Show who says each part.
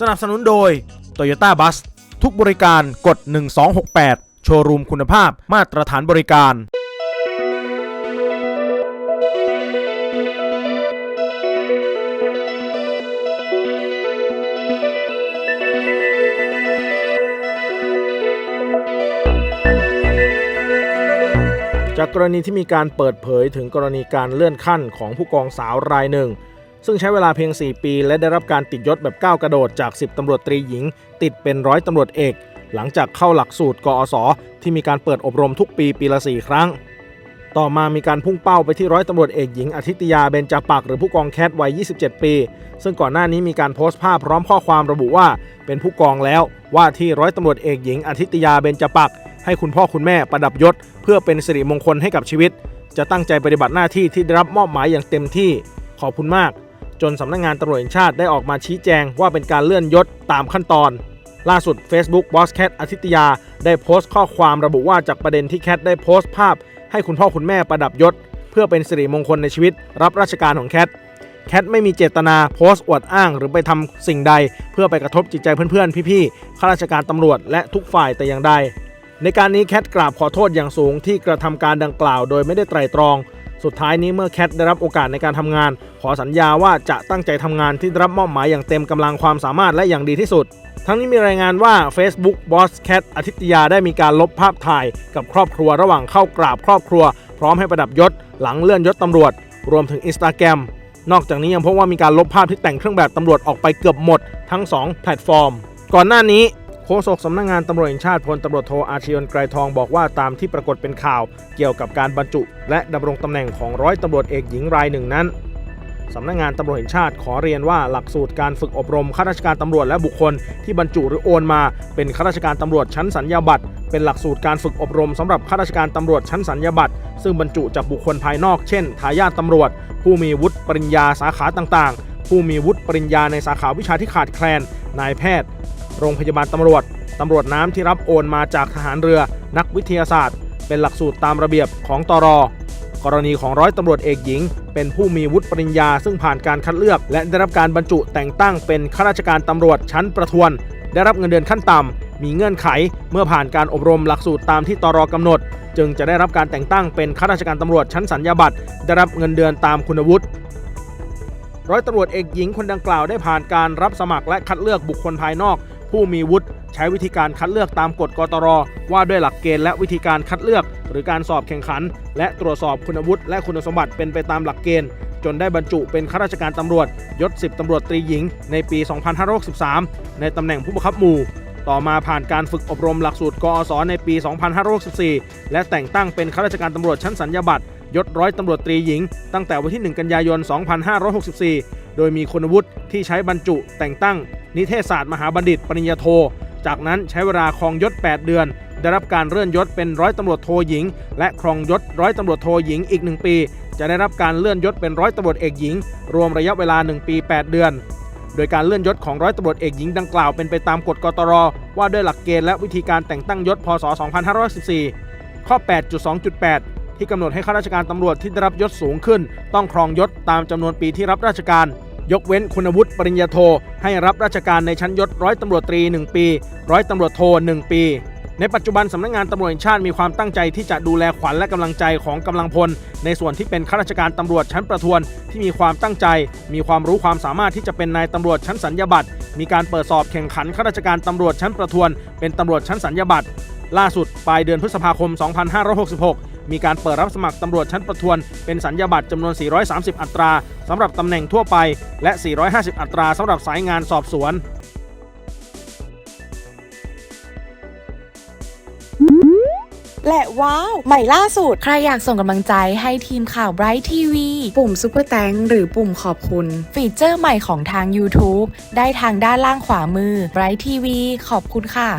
Speaker 1: สนับสนุนโดย Toyota Bus ทุกบริการกด 1268 โชว์รูมคุณภาพมาตรฐานบริการ จากกรณีที่มีการเปิดเผยถึงกรณีการเลื่อนขั้นของผู้กองสาวรายหนึ่ง ซึ่งใช้เวลาเพียง 4 ปี และได้รับการติดยศแบบก้าวกระโดดจาก 10ตำรวจตรีหญิง ติดเป็นร้อยตำรวจเอก หลังจากเข้าหลักสูตรกอสที่มีการเปิดอบรมทุกปีปีละ 4 ครั้ง ต่อมามีการพุ่งเป้าไปที่ร้อยตำรวจเอกหญิงอาทิตยาเบญจปักหรือผู้กองแคทวัย 27 ปี ซึ่งก่อนหน้านี้มีการโพสต์ภาพพร้อมข้อความระบุว่า เป็นผู้กองแล้วว่าที่ร้อยตำรวจเอกหญิงอาทิตยาเบญจปักให้คุณพ่อคุณแม่ประดับยศ เพื่อเป็นสิริมงคลให้กับชีวิต จะตั้งใจปฏิบัติหน้าที่ที่ได้รับมอบหมายอย่างเต็มที่ขอบคุณมาก จนสำนักงานตำรวจแห่งชาติได้ออกมาชี้แจงว่าเป็นการเลื่อนยศตามขั้นตอน ล่าสุด Facebook Boss Cat อาทิตยา ได้โพสต์ข้อความระบุว่าจากประเด็นที่แคทได้โพสต์ภาพ ให้คุณพ่อคุณแม่ประดับยศ เพื่อเป็นสิริมงคลในชีวิต รับราชการของแคทแคทไม่มีเจตนาโพสต์อวดอ้าง หรือไปทำสิ่งใด เพื่อไปกระทบจิตใจเพื่อนๆ พี่ๆข้าราชการตำรวจและทุกฝ่ายแต่อย่างใด ในการนี้แคทกราบขอโทษอย่างสูงที่กระทำการดังกล่าว โดยไม่ได้ไตร่ตรอง สุดท้ายนี้เมื่อแคทได้รับโอกาสในการทำงาน ขอสัญญาว่าจะตั้งใจทำงานที่รับมอบหมายอย่างเต็มกำลังความสามารถและอย่างดีที่สุด ทั้งนี้มีรายงานว่า Facebook Boss Cat อาทิตยาได้มีการลบภาพถ่ายกับครอบครัวระหว่างเข้ากราบครอบครัว พร้อมให้ประดับยศ หลังเลื่อนยศตำรวจ รวมถึง Instagram นอกจากนี้ยังพบว่ามีการลบภาพที่แต่งเครื่องแบบตำรวจออกไปเกือบหมด ทั้ง 2 แพลตฟอร์ม ก่อนหน้านี้ โฆษกสำนักงานตำรวจแห่งชาติพลตำรวจโทอาชยนไกรทองบอกว่าตามที่ปรากฏเป็นข่าว เกี่ยวกับการบรรจุ และดำรงตำแหน่งของร้อยตำรวจเอกหญิงรายหนึ่งนั้นสำนักงานตำรวจแห่งชาติขอเรียนว่าหลักสูตรการฝึกอบรมข้าราชการตำรวจและบุคคลที่บรรจุหรือโอนมา เป็นข้าราชการตำรวจชั้นสัญญาบัตรเป็นหลักสูตรการฝึกอบรมสำหรับข้าราชการตำรวจชั้นสัญญาบัตรซึ่งบรรจุจากบุคคลภายนอกเช่นทายาทตำรวจ ผู้มีวุฒิปริญญาสาขาต่างๆ ผู้มีวุฒิปริญญาในสาขาวิชาที่ขาดแคลนนายแพทย์ โรงพยาบาลตำรวจ ตำรวจน้ำที่รับโอนมาจากทหารเรือ นักวิทยาศาสตร์ เป็นหลักสูตรตามระเบียบของตรกรณีของร้อยตำรวจเอกหญิง เป็นผู้มีวุฒิปริญญาซึ่งผ่านการคัดเลือก และได้รับการบรรจุแต่งตั้งเป็นข้าราชการตำรวจชั้นประทวน ได้รับเงินเดือนขั้นต่ำมีเงื่อนไขเมื่อผ่านการอบรมหลักสูตรตามที่ตรกำหนด จึงจะได้รับการแต่งตั้งเป็นข้าราชการตำรวจชั้นสัญญาบัตรได้รับเงินเดือนตามคุณวุฒิร้อยตำรวจเอกหญิงคนดังกล่าวได้ผ่านการรับสมัครและคัดเลือกบุคคลภายนอก ผู้มีวุฒิใช้วิธีการคัดเลือกตามกฎกตร ว่าด้วยหลักเกณฑ์และวิธีการคัดเลือก หรือการสอบแข่งขัน และตรวจสอบคุณวุฒิและคุณสมบัติเป็นไปตามหลักเกณฑ์ จนได้บรรจุเป็นข้าราชการตำรวจยศ 10ตำรวจตรีหญิง ในปี 2563 ในตำแหน่งผู้บังคับหมู่ ต่อมาผ่านการฝึกอบรมหลักสูตรกอสในปี 2564 และแต่งตั้งเป็นข้าราชการตำรวจชั้นสัญญาบัตรยศร้อยตำรวจตรีหญิง ตั้งแต่วันที่ 1 กันยายน 2564 โดยมีคุณวุฒิที่ใช้บรรจุแต่งตั้ง นิเทศศาสตร์มหาบัณฑิตปริญญาโท จากนั้นใช้เวลาครองยศ 8 เดือน ได้รับการเลื่อนยศเป็นร้อยตำรวจโทหญิง และครองยศร้อยตำรวจโทหญิงอีก 1 ปี จะได้รับการเลื่อนยศเป็นร้อยตำรวจเอกหญิง รวมระยะเวลา 1 ปี 8 เดือน โดยการเลื่อนยศของร้อยตำรวจเอกหญิงดังกล่าวเป็นไปตามกฎกตร ว่าด้วยหลักเกณฑ์และวิธีการแต่งตั้งยศพศ 2514 ข้อ 8.2.8ที่กำหนดให้ข้าราชการตำรวจที่ได้รับยศสูงขึ้น ต้องครองยศตามจำนวนปีที่รับราชการ ยกเว้นคุณวุฒิปริญญาโท ให้รับราชการในชั้นยศร้อยตำรวจตรี 1 ปี ร้อยตำรวจโท 1 ปี ในปัจจุบันสำนักงานตำรวจแห่งชาติมีความตั้งใจที่จะดูแลขวัญและกำลังใจของกำลังพล ในส่วนที่เป็นข้าราชการตำรวจชั้นประทวนที่มีความตั้งใจ มีความรู้ความสามารถที่จะเป็นนายตำรวจชั้นสัญญาบัตรมีการเปิดสอบแข่งขันข้าราชการตำรวจชั้นประทวน เป็นตำรวจชั้นสัญญาบัตรล่าสุดปลายเดือนพฤษภาคม 2566 มีการเปิดรับสมัครตำรวจชั้นประทวน เป็นสัญญาบัตรจำนวน 430 อัตราสำหรับตำแหน่งทั่วไป และ 450 อัตราสำหรับสายงานสอบสวน
Speaker 2: และว้าว ใหม่ล่าสุด
Speaker 3: ใครอยากส่งกำลังใจให้ทีมข่าว Bright TV
Speaker 4: ปุ่มซุปเปอร์แตงหรือปุ่มขอบคุณ
Speaker 3: ฟีเจอร์ใหม่ของทาง YouTube ได้ทางด้านล่างขวามือ Bright TV ขอบคุณค่ะ